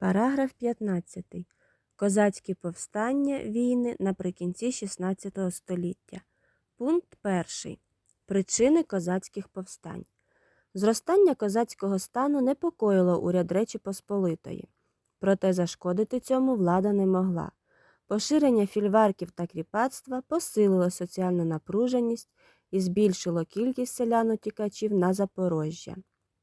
Параграф 15. Козацькі повстання війни наприкінці XVI століття. Пункт 1. Причини козацьких повстань. Зростання козацького стану непокоїло уряд Речі Посполитої. Проте зашкодити цьому влада не могла. Поширення фільварків та кріпацтва посилило соціальну напруженість і збільшило кількість селян-утікачів на Запорожжя.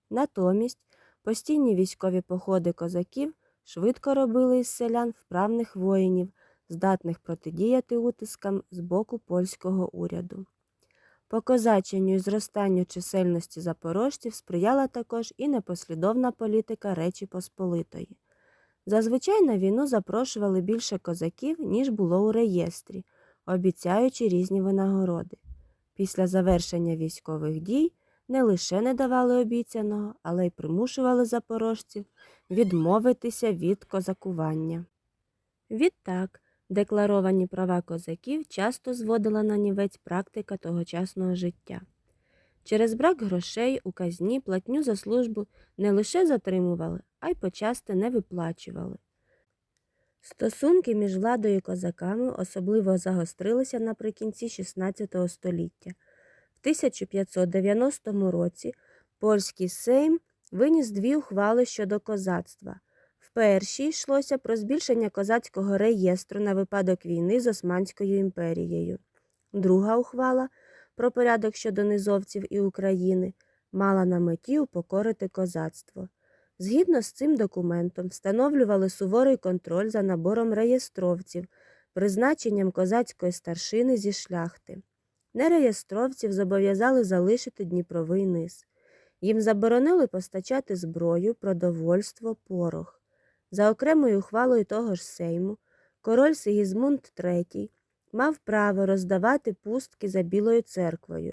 Натомість постійні військові походи козаків швидко робили із селян вправних воїнів, здатних протидіяти утискам з боку польського уряду. Покозаченню і зростанню чисельності запорожців сприяла також і непослідовна політика Речі Посполитої. Зазвичай на війну запрошували більше козаків, ніж було у реєстрі, обіцяючи різні винагороди. Після завершення військових дій не лише не давали обіцяного, але й примушували запорожців відмовитися від козакування. Відтак, декларовані права козаків часто зводила на нівець практика тогочасного життя. Через брак грошей у казні платню за службу не лише затримували, а й почасти не виплачували. Стосунки між владою і козаками особливо загострилися наприкінці XVI століття. В 1590 році польський сейм виніс дві ухвали щодо козацтва. В першій йшлося про збільшення козацького реєстру на випадок війни з Османською імперією. Друга ухвала про порядок щодо низовців і України мала на меті упокорити козацтво. Згідно з цим документом встановлювали суворий контроль за набором реєстровців, призначенням козацької старшини зі шляхти. Нереєстровців зобов'язали залишити Дніпровий низ. Їм заборонили постачати зброю, продовольство, порох. За окремою ухвалою того ж Сейму, король Сигізмунд III мав право роздавати пустки за Білою церквою,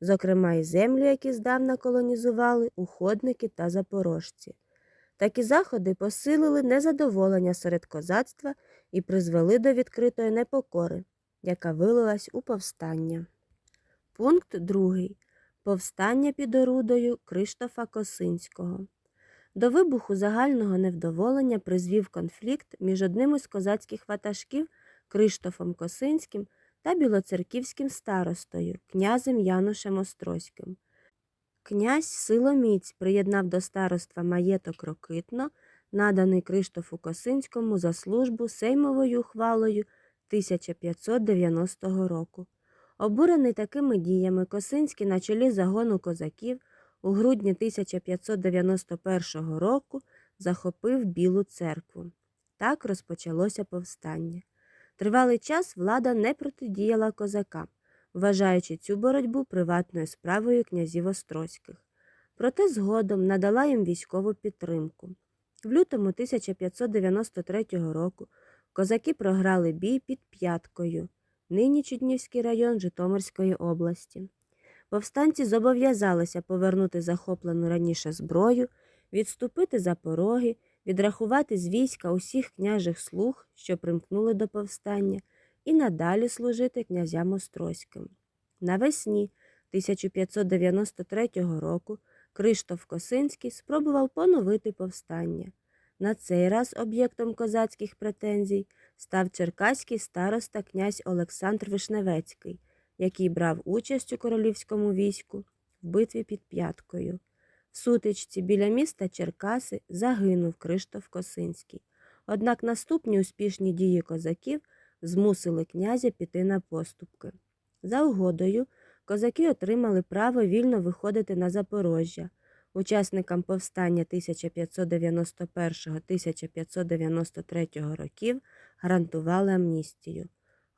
зокрема й землі, які здавна колонізували уходники та запорожці. Такі заходи посилили незадоволення серед козацтва і призвели до відкритої непокори, яка вилилась у повстання. Пункт 2. Повстання під орудою Криштофа Косинського. До вибуху загального невдоволення призвів конфлікт між одним із козацьких ватажків Криштофом Косинським та білоцерківським старостою, князем Янушем Острозьким. Князь Силоміць приєднав до староства маєток Рокитно, наданий Криштофу Косинському за службу сеймовою ухвалою 1590 року. Обурений такими діями Косинський на чолі загону козаків у грудні 1591 року захопив Білу церкву. Так розпочалося повстання. Тривалий час влада не протидіяла козакам, вважаючи цю боротьбу приватною справою князів Острозьких. Проте згодом надала їм військову підтримку. В лютому 1593 року козаки програли бій під П'яткою, нині Чуднівський район Житомирської області. Повстанці зобов'язалися повернути захоплену раніше зброю, відступити за пороги, відрахувати з війська усіх княжих слуг, що примкнули до повстання, і надалі служити князям Острозьким. Навесні 1593 року Криштоф Косинський спробував поновити повстання. На цей раз об'єктом козацьких претензій став черкаський староста князь Олександр Вишневецький, який брав участь у королівському війську в битві під П'яткою. В сутичці біля міста Черкаси загинув Криштоф Косинський. Однак наступні успішні дії козаків змусили князя піти на поступки. За угодою козаки отримали право вільно виходити на Запорожжя. Учасникам повстання 1591-1593 років гарантували амністію.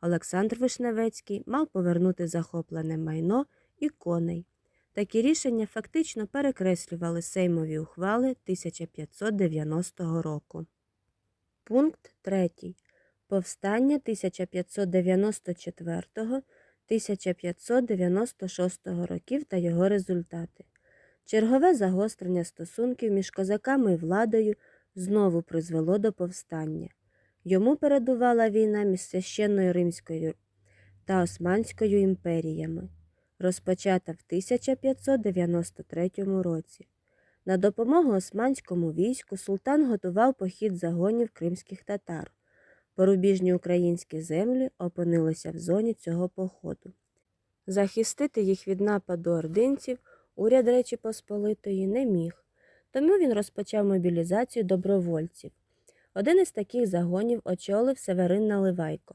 Олександр Вишневецький мав повернути захоплене майно і коней. Такі рішення фактично перекреслювали сеймові ухвали 1590 року. Пункт 3. Повстання 1594-1596 років та його результати. Чергове загострення стосунків між козаками і владою знову призвело до повстання. Йому передувала війна між священною Римською та Османською імперіями, розпочата в 1593 році. На допомогу османському війську султан готував похід загонів кримських татар. Порубіжні українські землі опинилися в зоні цього походу. Захистити їх від нападу ординців уряд Речі Посполитої не міг, тому він розпочав мобілізацію добровольців. Один із таких загонів очолив Северин Наливайко.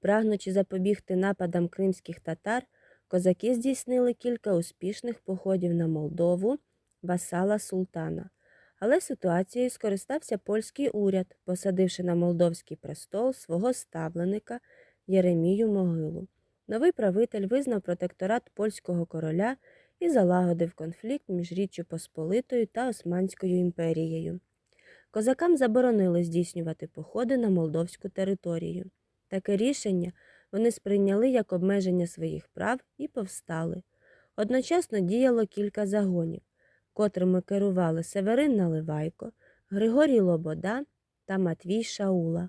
Прагнучи запобігти нападам кримських татар, козаки здійснили кілька успішних походів на Молдову, васала султана. Але ситуацією скористався польський уряд, посадивши на молдовський престол свого ставленика Єремію Могилу. Новий правитель визнав протекторат польського короля і залагодив конфлікт між Річчю Посполитою та Османською імперією. Козакам заборонили здійснювати походи на молдовську територію. Таке рішення вони сприйняли як обмеження своїх прав і повстали. Одночасно діяло кілька загонів, котрими керували Северин Наливайко, Григорій Лобода та Матвій Шаула.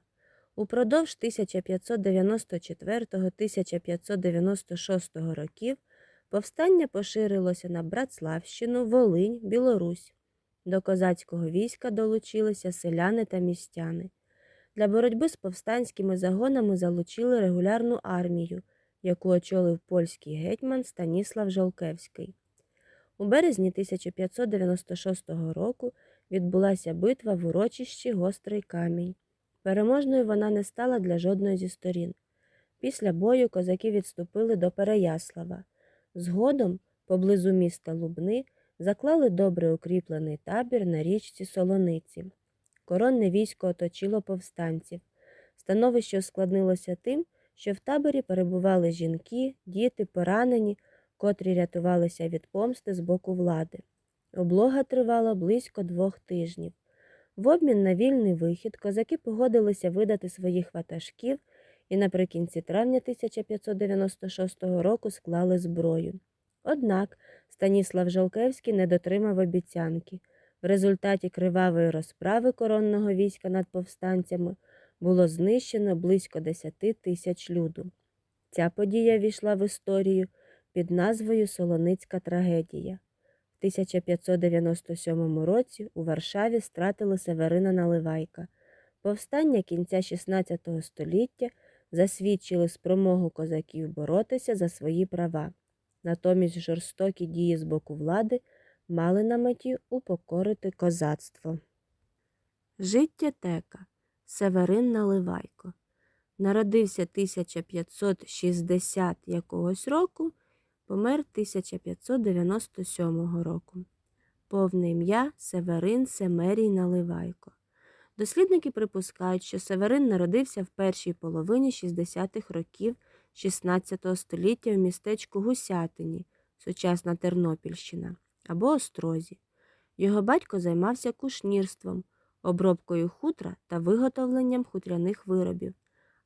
Упродовж 1594-1596 років повстання поширилося на Братславщину, Волинь, Білорусь. До козацького війська долучилися селяни та містяни. Для боротьби з повстанськими загонами залучили регулярну армію, яку очолив польський гетьман Станіслав Жолкевський. У березні 1596 року відбулася битва в урочищі Гострий Камінь. Переможною вона не стала для жодної зі сторін. Після бою козаки відступили до Переяслава. Згодом, поблизу міста Лубни, заклали добре укріплений табір на річці Солониці. Коронне військо оточило повстанців. Становище ускладнилося тим, що в таборі перебували жінки, діти, поранені, котрі рятувалися від помсти з боку влади. Облога тривала близько двох тижнів. В обмін на вільний вихід козаки погодилися видати своїх ватажків і наприкінці травня 1596 року склали зброю. Однак Станіслав Жолкевський не дотримав обіцянки. В результаті кривавої розправи коронного війська над повстанцями було знищено близько 10 тисяч люду. Ця подія війшла в історію під назвою Солоницька трагедія. В 1597 році у Варшаві стратили Северина Наливайка. Повстання кінця XVI століття засвідчили спромогу козаків боротися за свої права. Натомість жорстокі дії з боку влади мали на меті упокорити козацтво. Життя тека Северин Наливайко народився 1560 якогось року, помер 1597 року. Повне ім'я Северин Семерій Наливайко. Дослідники припускають, що Северин народився в першій половині 60-х років XVI століття в містечку Гусятині, сучасна Тернопільщина, або Острозі. Його батько займався кушнірством, обробкою хутра та виготовленням хутряних виробів,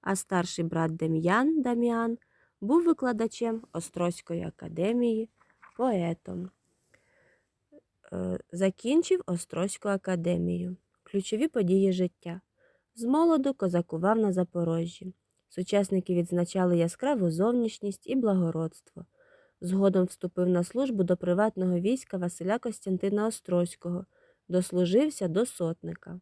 а старший брат Дем'ян Дам'ян був викладачем Острозької академії, поетом. Е, Закінчив Острозьку академію. Ключові події життя. З молоду козакував на Запорожжі. Сучасники відзначали яскраву зовнішність і благородство. Згодом вступив на службу до приватного війська Василя Костянтина Острозького, дослужився до сотника.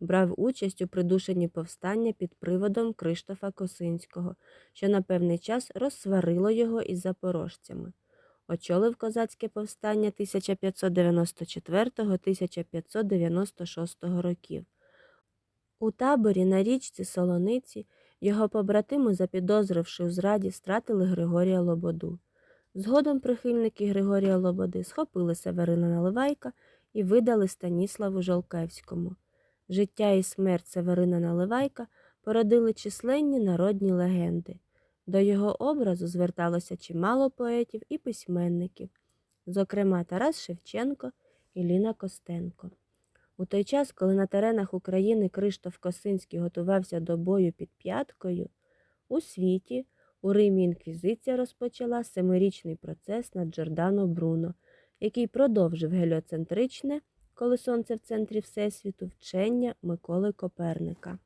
Брав участь у придушенні повстання під приводом Криштофа Косинського, що на певний час розсварило його із запорожцями. Очолив козацьке повстання 1594-1596 років. У таборі на річці Солониці його побратими, запідозривши у зраді, стратили Григорія Лободу. Згодом прихильники Григорія Лободи схопили Северина Наливайка і видали Станіславу Жолкевському. Життя і смерть Северина Наливайка породили численні народні легенди. До його образу зверталося чимало поетів і письменників, зокрема Тарас Шевченко і Ліна Костенко. У той час, коли на теренах України Криштоф Косинський готувався до бою під п'яткою, у світі у Римі інквізиція розпочала семирічний процес над Джордано Бруно, який продовжив геліоцентричне, коли сонце в центрі Всесвіту, вчення Миколи Коперника.